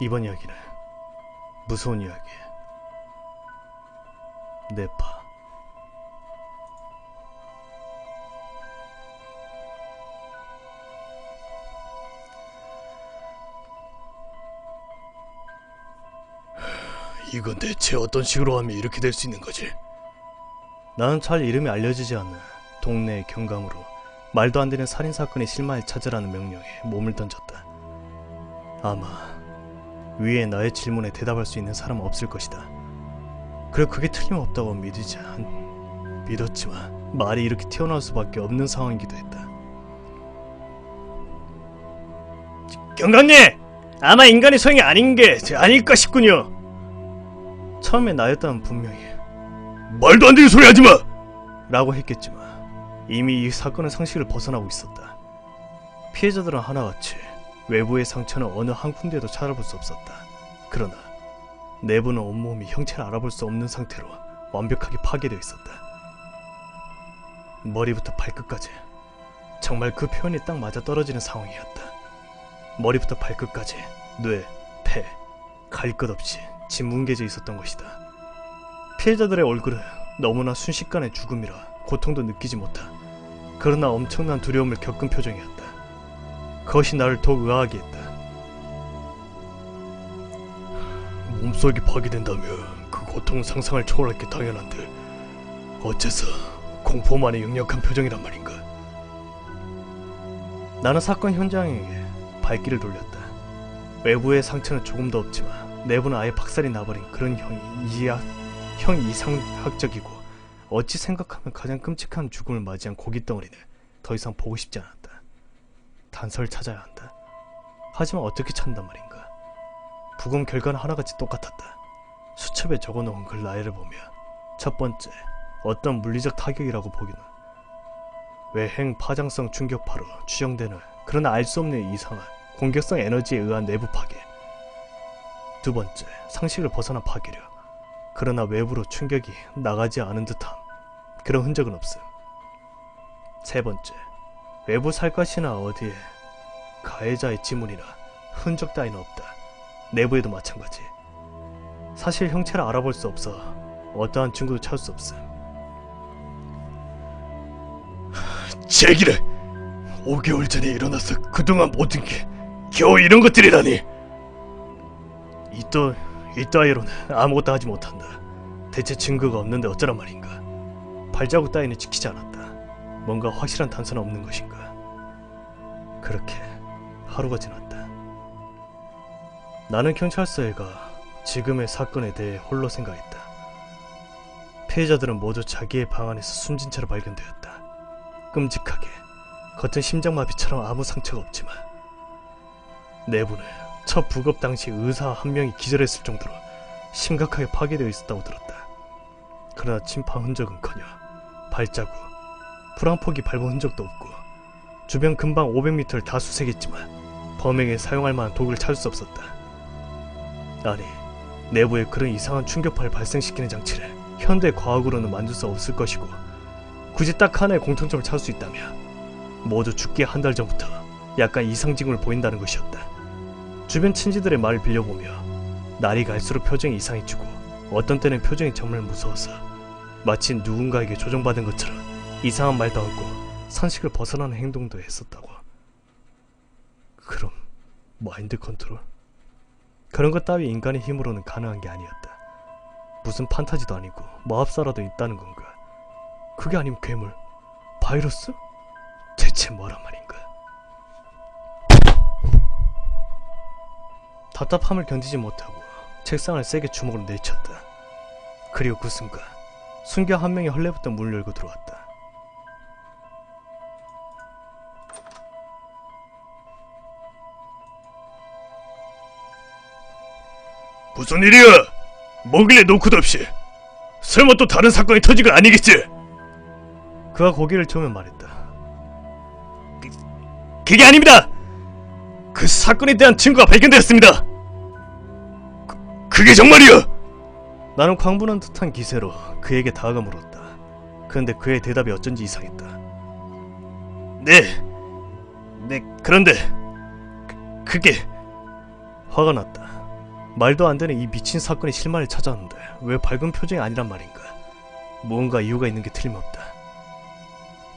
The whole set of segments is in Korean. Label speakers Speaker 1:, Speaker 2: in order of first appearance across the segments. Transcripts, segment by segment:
Speaker 1: 이번 이야기는 무서운 이야기. 네파.
Speaker 2: 이건 대체 어떤 식으로 하면 이렇게 될 수 있는 거지?
Speaker 1: 나는 잘 이름이 알려지지 않는 동네의 경감으로 말도 안 되는 살인 사건의 실마리를 찾으라는 명령에 몸을 던졌다. 아마 위에 나의 질문에 대답할 수 있는 사람은 없을 것이다. 그리고 그게 틀림없다고 믿으지 않... 믿었지만 말이 이렇게 튀어나올 수밖에 없는 상황이기도 했다. 경감님! 아마 인간의 소행이 아닌 게 아닐까 싶군요. 처음에 나였다면 분명히
Speaker 2: 말도 안 되는 소리 하지 마!
Speaker 1: 라고 했겠지만 이미 이 사건은 상식을 벗어나고 있었다. 피해자들은 하나같이 외부의 상처는 어느 한 군데도 찾아볼 수 없었다. 그러나 내부는 온몸이 형체를 알아볼 수 없는 상태로 완벽하게 파괴되어 있었다. 머리부터 발끝까지 정말 그 표현이 딱 맞아 떨어지는 상황이었다. 머리부터 발끝까지 뇌, 폐, 갈 것 없이 짓뭉개져 있었던 것이다. 피해자들의 얼굴은 너무나 순식간의 죽음이라 고통도 느끼지 못한 그러나 엄청난 두려움을 겪은 표정이었다. 그것이 나를 더욱 의아하게 했다.
Speaker 2: 몸속이 파괴된다면 그 고통은 상상을 초월할 게 당연한데 어째서 공포만의 역력한 표정이란 말인가?
Speaker 1: 나는 사건 현장에게 발길을 돌렸다. 외부의 상처는 조금도 없지만 내부는 아예 박살이 나버린 그런 형이 이야, 형 이상학적이고 어찌 생각하면 가장 끔찍한 죽음을 맞이한 고깃 덩어리는 더 이상 보고 싶지 않았다. 단서를 찾아야 한다. 하지만 어떻게 찾는단 말인가? 부검 결과는 하나같이 똑같았다. 수첩에 적어놓은 글 나열을 보면 첫 번째 어떤 물리적 타격이라고 보기는 외행 파장성 충격파로 추정되는 그러나 알 수 없는 이상한 공격성 에너지에 의한 내부 파괴. 두 번째, 상식을 벗어난 파괴력. 그러나 외부로 충격이 나가지 않은 듯함. 그런 흔적은 없음. 세 번째, 외부 살갗이나 어디에 가해자의 지문이나 흔적 따위는 없다. 내부에도 마찬가지. 사실 형체를 알아볼 수 없어 어떠한 증거도 찾을 수 없음.
Speaker 2: 제기를 5개월 전에 일어나서 그동안 모든 게 겨우 이런 것들이라니
Speaker 1: 이또 이따위로는 아무것도 하지 못한다. 대체 증거가 없는데 어쩌란 말인가? 발자국 따위는 지키지 않았다. 뭔가 확실한 단서는 없는 것인가? 그렇게 하루가 지났다. 나는 경찰서에 가 지금의 사건에 대해 홀로 생각했다. 피해자들은 모두 자기의 방 안에서 숨진 채로 발견되었다. 끔찍하게 겉은 심장마비처럼 아무 상처가 없지만 내부는 첫 부급 당시 의사 한 명이 기절했을 정도로 심각하게 파괴되어 있었다고 들었다. 그러나 침파 흔적은커녕 발자국, 불한 폭이 밟은 흔적도 없고 주변 근방 500m를 다 수색했지만 범행에 사용할 만한 도구를 찾을 수 없었다. 아니, 내부에 그런 이상한 충격파를 발생시키는 장치를 현대 과학으로는 만들 수 없을 것이고 굳이 딱 하나의 공통점을 찾을 수 있다면 모두 죽기 한 달 전부터 약간 이상 징후를 보인다는 것이었다. 주변 친지들의 말을 빌려보며 날이 갈수록 표정이 이상해지고 어떤 때는 표정이 정말 무서워서 마치 누군가에게 조종받은 것처럼 이상한 말도 하고 상식을 벗어나는 행동도 했었다고. 그럼 마인드 컨트롤? 그런 것 따위 인간의 힘으로는 가능한 게 아니었다. 무슨 판타지도 아니고 마법사라도 있다는 건가? 그게 아니면 괴물, 바이러스? 대체 뭐란 말인가? 답답함을 견디지 못하고 책상을 세게 주먹으로 내쳤다. 그리고 그 순간 순교 한 명이 헐레부터 문을 열고 들어왔다.
Speaker 2: 무슨 일이야? 뭐길래 노크도 없이 설마 또 다른 사건이 터진 건 아니겠지?
Speaker 1: 그가 고개를 저으며 말했다.
Speaker 2: 그게 아닙니다. 그 사건에 대한 증거가 발견되었습니다. 그, 그게 정말이야?
Speaker 1: 나는 광분한 듯한 기세로 그에게 다가가 물었다. 그런데 그의 대답이 어쩐지 이상했다.
Speaker 2: 네. 네, 그런데 그, 그게
Speaker 1: 화가 났다. 말도 안 되는 이 미친 사건이 실마리를 찾았는데 왜 밝은 표정이 아니란 말인가? 무언가 이유가 있는 게 틀림없다.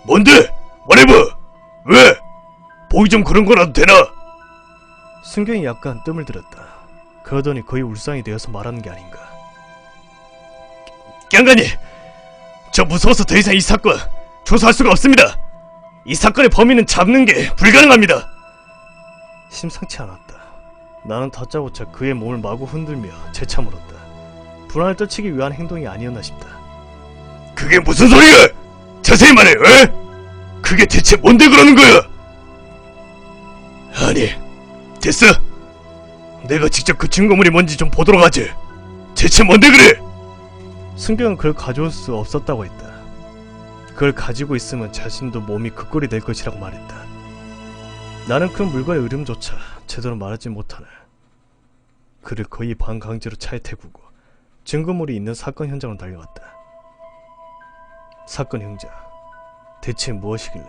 Speaker 2: 뭔데? 말해봐! 왜? 보기 좀 그런 거라도 되나?
Speaker 1: 순경이 약간 뜸을 들였다. 그러더니 거의 울상이 되어서 말하는 게 아닌가.
Speaker 2: 깡가니! 저 무서워서 더 이상 이 사건 조사할 수가 없습니다! 이 사건의 범인은 잡는 게 불가능합니다!
Speaker 1: 심상치 않았다. 나는 다짜고짜 그의 몸을 마구 흔들며 재차 물었다. 불안을 떨치기 위한 행동이 아니었나 싶다.
Speaker 2: 그게 무슨 소리야! 자세히 말해, 왜? 그게 대체 뭔데 그러는 거야? 아니, 됐어! 내가 직접 그 증거물이 뭔지 좀 보도록 하지! 대체 뭔데 그래!
Speaker 1: 순경은 그걸 가져올 수 없었다고 했다. 그걸 가지고 있으면 자신도 몸이 그 꼴이 될 것이라고 말했다. 나는 그 물건의 이름조차 제대로 말하지 못하네. 그를 거의 반강제로 차에 태우고 증거물이 있는 사건 현장으로 달려갔다. 사건 형자, 대체 무엇이길래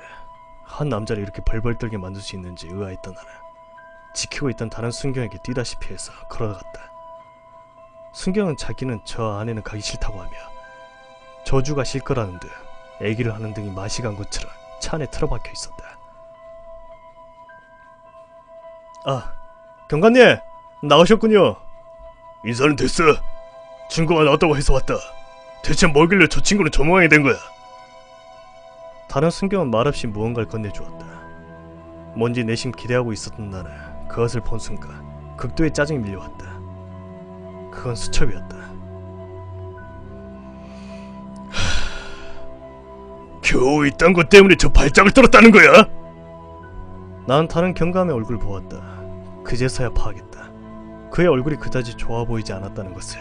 Speaker 1: 한 남자를 이렇게 벌벌 떨게 만들 수 있는지 의아했던 나는 지키고 있던 다른 순경에게 뛰다시피 해서 걸어갔다. 순경은 자기는 저 안에는 가기 싫다고 하며 저주가 싫거라는 듯 애기를 하는 등이 맛이 간 것처럼 차 안에 틀어박혀 있었다. 아, 경관님 나오셨군요.
Speaker 2: 인사는 됐어. 증거가 나왔다고 해서 왔다. 대체 뭐길래 저 친구는 저 모양이 된 거야?
Speaker 1: 다른 순경은 말없이 무언가를 건네주었다. 뭔지 내심 기대하고 있었던 나는 그것을 본 순간 극도의 짜증이 밀려왔다. 그건 수첩이었다.
Speaker 2: 겨우 이딴 것 때문에 저 발작을 떨었다는 거야?
Speaker 1: 나는 다른 경감의 얼굴을 보았다. 그제서야 파악했다. 그의 얼굴이 그다지 좋아 보이지 않았다는 것을.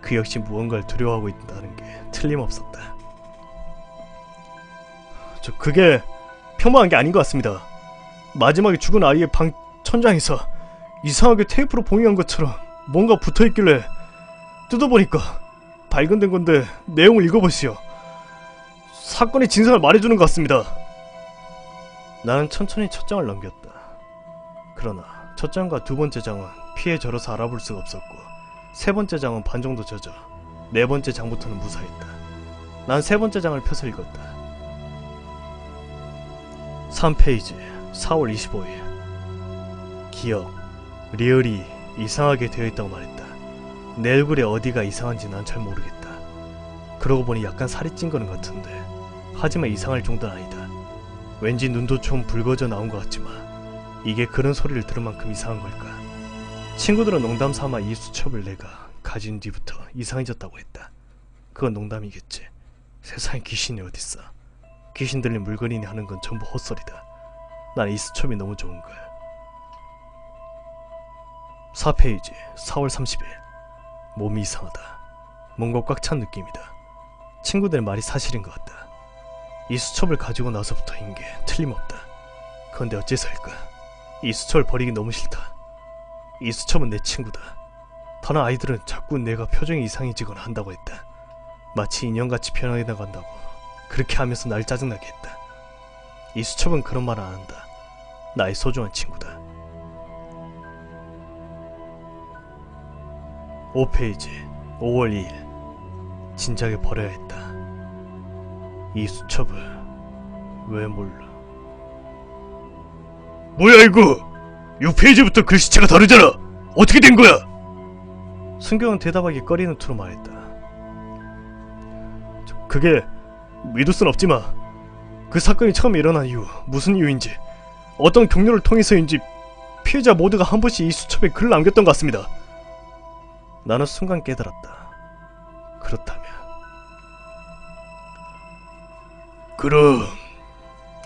Speaker 1: 그 역시 무언가를 두려워하고 있다는 게 틀림없었다. 저 그게 평범한 게 아닌 것 같습니다. 마지막에 죽은 아이의 방 천장에서 이상하게 테이프로 봉인한 것처럼 뭔가 붙어있길래 뜯어보니까 발견된 건데 내용을 읽어보시오. 사건의 진상을 말해주는 것 같습니다. 나는 천천히 첫 장을 넘겼다. 그러나 첫 장과 두 번째 장은 피에 절어서 알아볼 수가 없었고 세 번째 장은 반 정도 젖어 네 번째 장부터는 무사했다. 난 세 번째 장을 펴서 읽었다. 3페이지 4월 25일 기억 리얼이 이상하게 되어 있다고 말했다. 내 얼굴에 어디가 이상한지 난 잘 모르겠다. 그러고 보니 약간 살이 찐 거는 같은데 하지만 이상할 정도는 아니다. 왠지 눈도 좀 붉어져 나온 것 같지만 이게 그런 소리를 들은 만큼 이상한 걸까? 친구들은 농담 삼아 이 수첩을 내가 가진 뒤부터 이상해졌다고 했다. 그건 농담이겠지. 세상에 귀신이 어딨어. 귀신 들린 물건이니 하는 건 전부 헛소리다. 난 이 수첩이 너무 좋은 걸. 4페이지 4월 30일 몸이 이상하다. 뭔가 꽉 찬 느낌이다. 친구들의 말이 사실인 것 같다. 이 수첩을 가지고 나서부터인 게 틀림없다. 그런데 어째서일까? 이 수첩을 버리기 너무 싫다. 이 수첩은 내 친구다. 다른 아이들은 자꾸 내가 표정이 이상해지거나 한다고 했다. 마치 인형같이 변해 나간다고 그렇게 하면서 날 짜증나게 했다. 이 수첩은 그런 말 안 한다. 나의 소중한 친구다. 5페이지 5월 2일 진작에 버려야 했다. 이 수첩을 왜 몰라?
Speaker 2: 뭐야 이거? 6페이지부터 글씨체가 다르잖아. 어떻게 된 거야?
Speaker 1: 순경은 대답하기 꺼리는 투로 말했다. 저, 그게 믿을 순 없지만 그 사건이 처음 일어난 이후 무슨 이유인지 어떤 경로를 통해서인지 피해자 모두가 한 번씩 이 수첩에 글을 남겼던 것 같습니다. 나는 순간 깨달았다. 그렇다면
Speaker 2: 그럼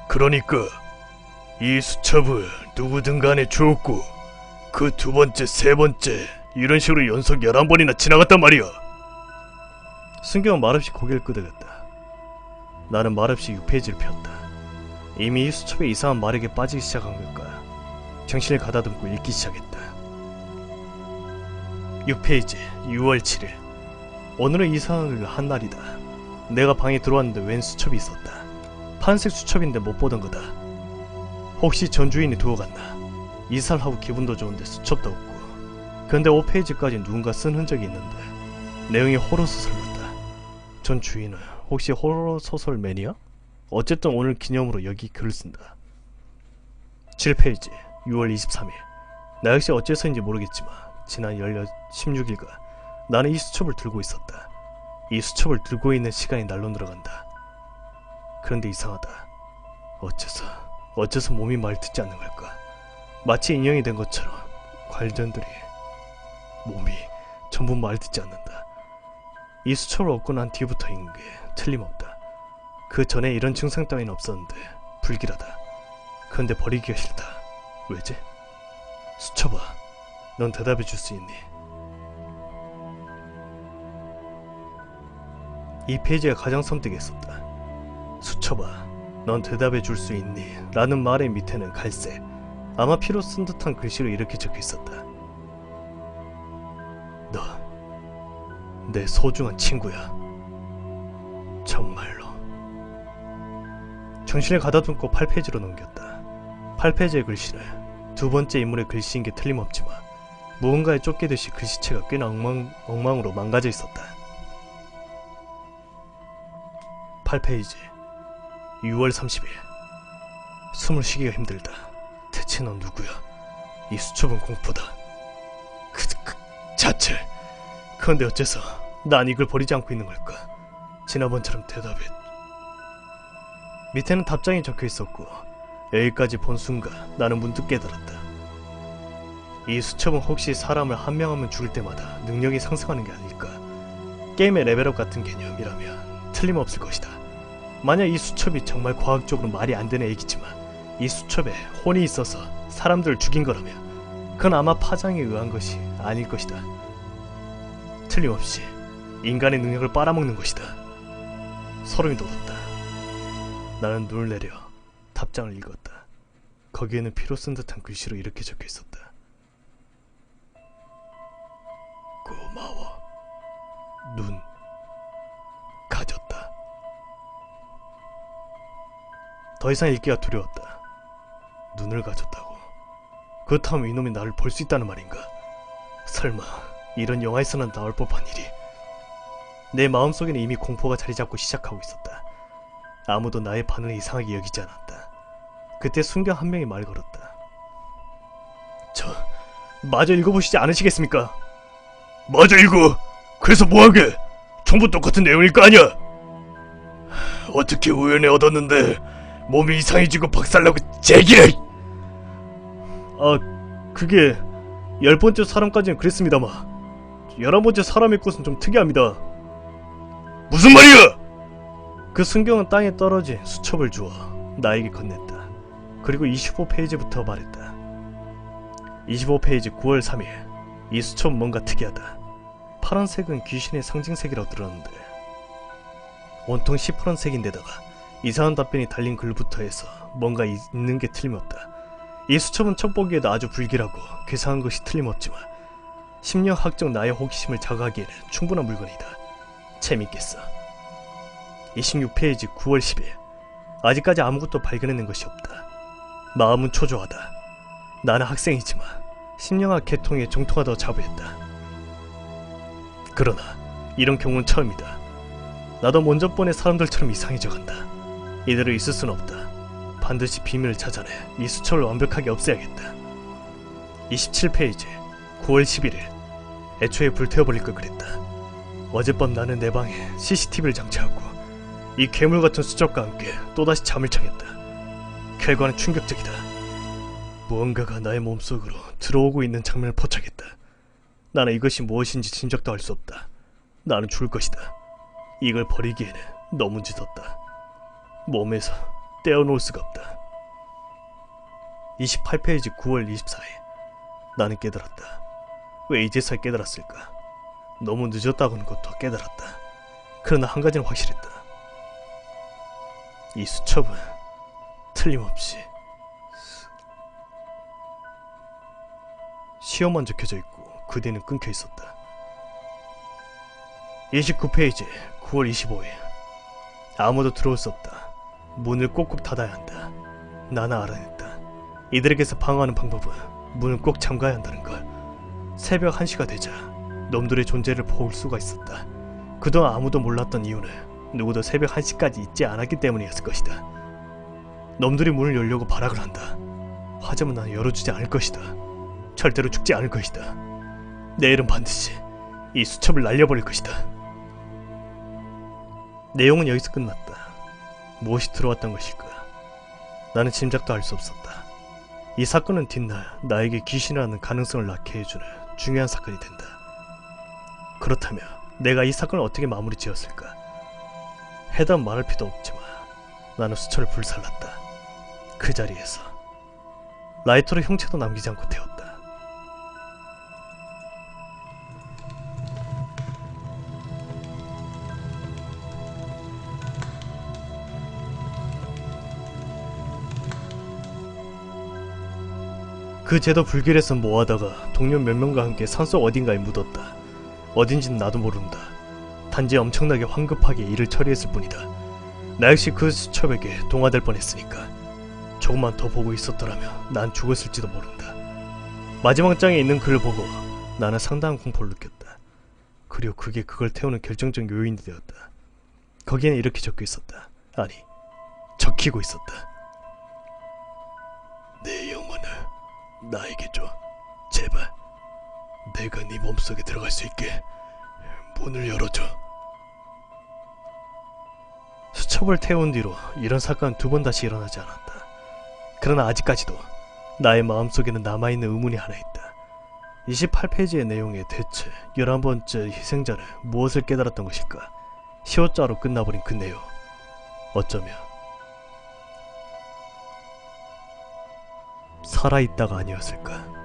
Speaker 2: 그러니까 이 수첩을 누구든 간에 주었고 그 두 번째, 세 번째 이런 식으로 연속 11번이나 지나갔단 말이야.
Speaker 1: 순경은 말없이 고개를 끄덕였다. 나는 말없이 6페이지를 폈다. 이미 이 수첩에 이상한 말에게 빠지기 시작한 걸까. 정신을 가다듬고 읽기 시작했다. 6페이지 6월 7일 오늘은 이상한 한 날이다. 내가 방에 들어왔는데 웬 수첩이 있었다. 파란색 수첩인데 못 보던 거다. 혹시 전 주인이 두고 갔나? 이사를 하고 기분도 좋은데 수첩도 없고 그런데 5페이지까지 누군가 쓴 흔적이 있는데 내용이 호러소설 같다. 전 주인은 혹시 호러소설 매니아? 어쨌든 오늘 기념으로 여기 글을 쓴다. 7페이지 6월 23일 나 역시 어째서인지 모르겠지만 지난 16일간 나는 이 수첩을 들고 있었다. 이 수첩을 들고 있는 시간이 날로 늘어간다. 그런데 이상하다. 어째서 어째서 몸이 말 듣지 않는 걸까? 마치 인형이 된 것처럼 관절들이 몸이 전부 말 듣지 않는다. 이 수첩을 얻고 난 뒤부터인 게 틀림없다. 그 전에 이런 증상 따위는 없었는데 불길하다. 그런데 버리기가 싫다. 왜지? 수첩아, 넌 대답해 줄 수 있니? 이 페이지가 가장 섬뜩했었다. 수첩아, 넌 대답해 줄 수 있니? 라는 말의 밑에는 갈색, 아마 피로 쓴 듯한 글씨로 이렇게 적혀 있었다. 너, 내 소중한 친구야. 정말로. 정신을 가다듬고 8페이지로 넘겼다. 8페이지의 글씨는 두 번째 인물의 글씨인 게 틀림없지만 무언가에 쫓기듯이 글씨체가 꽤나 엉망, 엉망으로 망가져 있었다. 8페이지 6월 30일 숨을 쉬기가 힘들다. 대체 넌 누구야? 이 수첩은 공포다. 그, 그 자체. 그런데 어째서 난 이걸 버리지 않고 있는 걸까? 지난번처럼 대답해. 밑에는 답장이 적혀 있었고 여기까지 본 순간 나는 문득 깨달았다. 이 수첩은 혹시 사람을 한 명 하면 죽을 때마다 능력이 상승하는 게 아닐까? 게임의 레벨업 같은 개념이라면 틀림없을 것이다. 만약 이 수첩이 정말 과학적으로 말이 안 되는 얘기지만 이 수첩에 혼이 있어서 사람들을 죽인 거라면 그건 아마 파장에 의한 것이 아닐 것이다. 틀림없이 인간의 능력을 빨아먹는 것이다. 소름이 돋았다. 나는 눈을 내려 답장을 읽었다. 거기에는 피로 쓴 듯한 글씨로 이렇게 적혀 있었다. 고마워. 눈 더 이상 읽기가 두려웠다. 눈을 가졌다고. 그렇다면 이놈이 나를 볼 수 있다는 말인가? 설마 이런 영화에서는 나올 법한 일이. 내 마음속에는 이미 공포가 자리 잡고 시작하고 있었다. 아무도 나의 반응을 이상하게 여기지 않았다. 그때 순경 한 명이 말 걸었다. 저 마저 읽어보시지 않으시겠습니까?
Speaker 2: 맞아 이거. 그래서 뭐하게? 전부 똑같은 내용일 거 아니야. 어떻게 우연히 얻었는데 몸이 이상해지고 박살나고 제기래.
Speaker 1: 아 그게 열 번째 사람까지는 그랬습니다만 열한 번째 사람의 것은 좀 특이합니다.
Speaker 2: 무슨 말이야?
Speaker 1: 그 순경은 땅에 떨어진 수첩을 주어 나에게 건넸다. 그리고 25페이지부터 말했다. 25페이지 9월 3일 이 수첩은 뭔가 특이하다. 파란색은 귀신의 상징색이라고 들었는데 온통 시퍼런색인데다가 이상한 답변이 달린 글부터 해서 뭔가 있는 게 틀림없다. 이 수첩은 첫 보기에도 아주 불길하고 괴상한 것이 틀림없지만 심리학적 나의 호기심을 자극하기에는 충분한 물건이다. 재밌겠어. 26페이지 9월 10일 아직까지 아무것도 발견해낸 것이 없다. 마음은 초조하다. 나는 학생이지만 심령학 계통에 정통하다고 자부했다. 그러나 이런 경우는 처음이다. 나도 먼저 번의 사람들처럼 이상해져 간다. 이대로 있을 순 없다. 반드시 비밀을 찾아내 이 수첩을 완벽하게 없애야겠다. 27페이지 9월 11일 애초에 불태워버릴 걸 그랬다. 어젯밤 나는 내 방에 CCTV를 장치하고 이 괴물 같은 수첩과 함께 또다시 잠을 청했다. 결과는 충격적이다. 무언가가 나의 몸속으로 들어오고 있는 장면을 포착했다. 나는 이것이 무엇인지 짐작도 할 수 없다. 나는 죽을 것이다. 이걸 버리기에는 너무 늦었다. 몸에서 떼어놓을 수가 없다. 28페이지 9월 24일 나는 깨달았다. 왜 이제서야 깨달았을까? 너무 늦었다고는 것도 깨달았다. 그러나 한 가지는 확실했다. 이 수첩은 틀림없이 시험만 적혀져 있고 그 뒤는 끊겨 있었다. 29페이지 9월 25일 아무도 들어올 수 없다. 문을 꼭꼭 닫아야 한다. 나는 알아냈다. 이들에게서 방어하는 방법은 문을 꼭 잠가야 한다는 걸. 새벽 1시가 되자 놈들의 존재를 볼 수가 있었다. 그동안 아무도 몰랐던 이유는 누구도 새벽 1시까지 있지 않았기 때문이었을 것이다. 놈들이 문을 열려고 발악을 한다. 하지만 나는 열어주지 않을 것이다. 절대로 죽지 않을 것이다. 내일은 반드시 이 수첩을 날려버릴 것이다. 내용은 여기서 끝났다. 무엇이 들어왔던 것일까? 나는 짐작도 할 수 없었다. 이 사건은 뒷날 나에게 귀신이라는 가능성을 낳게 해주는 중요한 사건이 된다. 그렇다면 내가 이 사건을 어떻게 마무리 지었을까? 해당 말할 필요도 없지만 나는 수철을 불살랐다. 그 자리에서 라이터로 형체도 남기지 않고 태웠다. 그 제도 불길에서 모아다가 동료 몇 명과 함께 산속 어딘가에 묻었다. 어딘지는 나도 모른다. 단지 엄청나게 황급하게 일을 처리했을 뿐이다. 나 역시 그 수첩에게 동화될 뻔했으니까 조금만 더 보고 있었더라면 난 죽었을지도 모른다. 마지막 장에 있는 글을 보고 나는 상당한 공포를 느꼈다. 그리고 그게 그걸 태우는 결정적 요인이 되었다. 거기에는 이렇게 적혀 있었다. 아니, 적히고 있었다. 나에게 줘. 제발. 내가 네 몸속에 들어갈 수 있게 문을 열어줘. 수첩을 태운 뒤로 이런 사건 두 번 다시 일어나지 않았다. 그러나 아직까지도 나의 마음속에는 남아있는 의문이 하나 있다. 28페이지의 내용에 대체 11번째 희생자는 무엇을 깨달았던 것일까? 시옷자로 끝나버린 그 내용. 어쩌면 살아있다가 아니었을까?